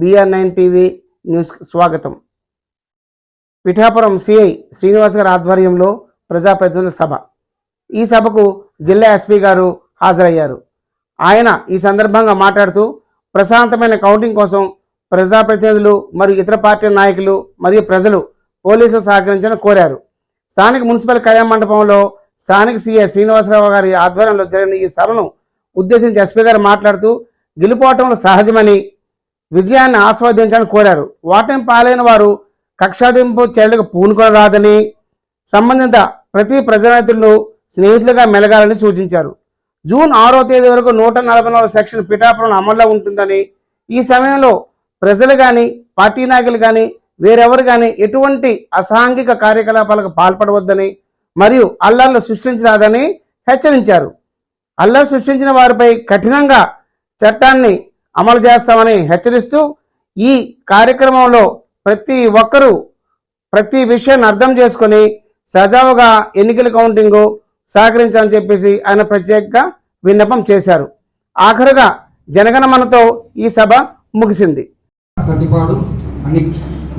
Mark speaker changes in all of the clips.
Speaker 1: BR nine TV news స్వాగతం. Pithapuram CI Srinivas గారి ఆధ్వర్యంలో ప్రజాప్రతినిధుల సభ. ఈ సభకు జిల్లా ఎస్పీ గారు హాజరయ్యారు. ఆయన ఈ సందర్భంగా మాట్లాడుతూ ప్రశాంతమైన కౌంటింగ్ కోసం ప్రజాప్రతినిధులు మరియు ఇతర పార్టీ నాయకులు మరియు ప్రజలు పోలీసులు సహకరించాలని కోరారు. స్థానిక మున్సిపల్ కళ్యాణ మండపంలో స్థానిక సీఏ శ్రీనివాసరావు గారి ఆధ్వర్యంలో జరిగిన ఈ సభను ఉద్దేశించి ఎస్పీ గారు మాట్లాడుతూ గెలుపోవటంలో సహజమని విజయాన్ని ఆస్వాదించాలని కోరారు. ఓటమి పాలైన వారు కక్షాదింపు చర్యలకు పూనుకోరాదని సంబంధిత ప్రతి ప్రజాప్రతినిధులను స్నేహితులుగా మెలగాలని సూచించారు. జూన్ ఆరో తేదీ వరకు నూట నలభై నాలుగు సెక్షన్ పిఠాపురం అమల్లో ఉంటుందని ఈ సమయంలో ప్రజలు కానీ పార్టీ నాయకులు కానీ వేరెవరు కానీ ఎటువంటి అసాంఘిక కార్యకలాపాలకు పాల్పడవద్దని మరియు అల్లర్లు సృష్టించరాదని హెచ్చరించారు. అల్లర్ సృష్టించిన వారిపై కఠినంగా చట్టాన్ని అమలు చేస్తామని హెచ్చరిస్తూ ఈ కార్యక్రమంలో ప్రతి ఒక్కరూ ప్రతి విషయాన్ని అర్థం చేసుకొని సజావుగా ఎన్నికల కౌంటింగ్ సహకరించాలని చెప్పేసి ఆయన ప్రత్యేకంగా విన్నపం చేశారు. ఆఖరుగా జనగణమనతో ఈ సభ ముగిసింది.
Speaker 2: ప్రతిపాడు అన్ని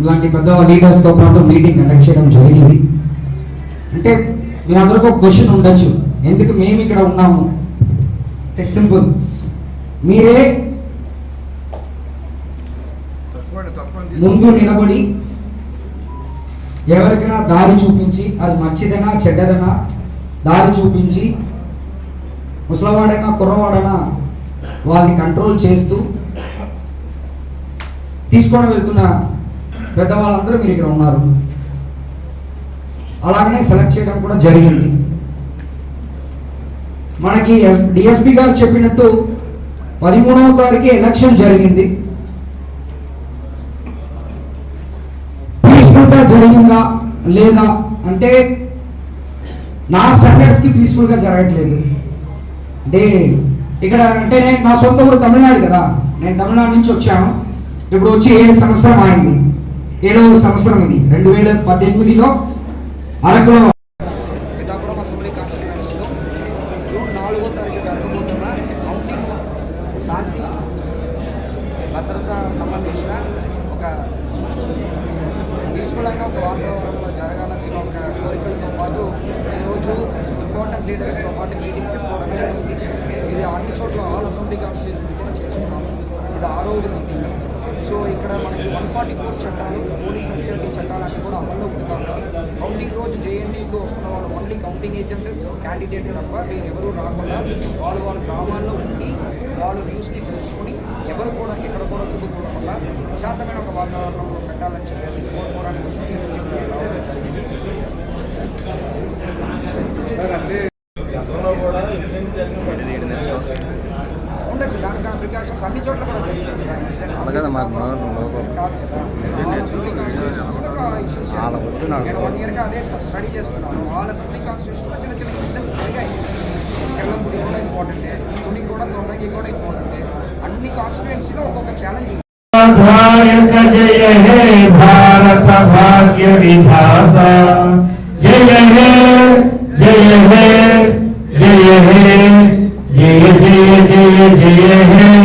Speaker 2: ఇలాంటి పెద్ద లీడర్స్తో పాటు మీటింగ్ కండక్ట్ చేయడం జరిగింది. అంటే మీ అందరికీ ఒక క్వశ్చన్ ఉండొచ్చు. ఎందుకు మేము ఇక్కడ ఉన్నాము? అంటే సింపుల్ మీరే ముందు నిలబడి ఎవరికైనా దారి చూపించి అది మంచిదైనా చెడ్డదనా దారి చూపించి ముసలవాడైనా కుర్రవాడైనా వారిని కంట్రోల్ చేస్తూ తీసుకొని వెళ్తున్న పెద్దవాళ్ళందరూ మీరు ఇక్కడ ఉన్నారు. అలాగనే సెలెక్ట్ చేయడం కూడా జరిగింది. మనకి డిఎస్పి గారు చెప్పినట్టు పదిమూడవ తారీఖు ఎలక్షన్ జరిగింది. జరిగిందా లేదా అంటే నా స్టాండర్డ్స్కి పీస్ఫుల్గా జరగట్లేదు. అంటే ఇక్కడ అంటే నేను నా సొంత ఊరు తమిళనాడు కదా. నేను తమిళనాడు నుంచి వచ్చాను. ఇప్పుడు వచ్చి ఏడు సంవత్సరం అయింది ఏడవ సంవత్సరం ఇది. రెండు వేల పద్దెనిమిదిలో అరకులో పిఠాపురం కాన్స్టిట్యూన్సీలో జూన్ నాలుగో తారీఖు జరగబోతున్న కౌంటింగ్ శాంతి భద్రత సంబంధించిన ఒక వాతావరణంలో జరగాల్సిన ఒక కోరికలతో పాటు ఈరోజు ఇంపార్టెంట్ లీడర్స్తో పాటు మీటింగ్ పెట్టుకోవడం జరిగింది ఇది అన్ని చోట్ల ఆల్ అసెంబ్లీ కాన్స్టిట్యూషన్ కూడా చేస్తున్నాము ఇది ఆ రోజు మీటింగ్ సో ఇక్కడ మనకి వన్ ఫార్టీ ఫోర్ చట్టాలు పోలీస్ సెక్యూరిటీ చట్టాలు అన్నీ కూడా అమల్లో ఉంది కాబట్టి కౌంటింగ్ రోజు జేఎన్టీకి వస్తున్న వాళ్ళు ఓన్లీ కౌంటింగ్ ఏజెంట్ క్యాండిడేట్ తప్ప వేరు రాకుండా వాళ్ళు వాళ్ళ గ్రామాల్లో ఉండి వాళ్ళు న్యూస్ని తెలుసుకొని ఎవరు కూడా ఎక్కడ కూడా కుదుకోకుండా ప్రశాంతమైన ఒక వాతావరణంలో పెట్టాలని చెప్పేసి కోరుకోవడానికి ఉండొచ్చు దానికన్నా ప్రికాషన్స్ అన్ని చోట్ల కూడా కదా. ఇన్సిడెంట్. నేను వన్ ఇయర్గా అదే స్టడీ చేస్తున్నాను. వాళ్ళ అసెంబ్లీ కాన్స్టిట్యూషన్లో చిన్న చిన్న ఇన్సిడెంట్స్ జరిగాయి. కూడా ఇంపార్టెంటే తుని తొందరగా తొందరగా కూడా ఇంపార్టెంట్ అన్ని కాన్స్టిట్యుయెన్సీలో ఒక్కొక్క ఛాలెంజ్
Speaker 3: జయ హే భారత భాగ్య విధాత. జయ హే జయ హే జయ హే జయ జయ జయ జయ హే.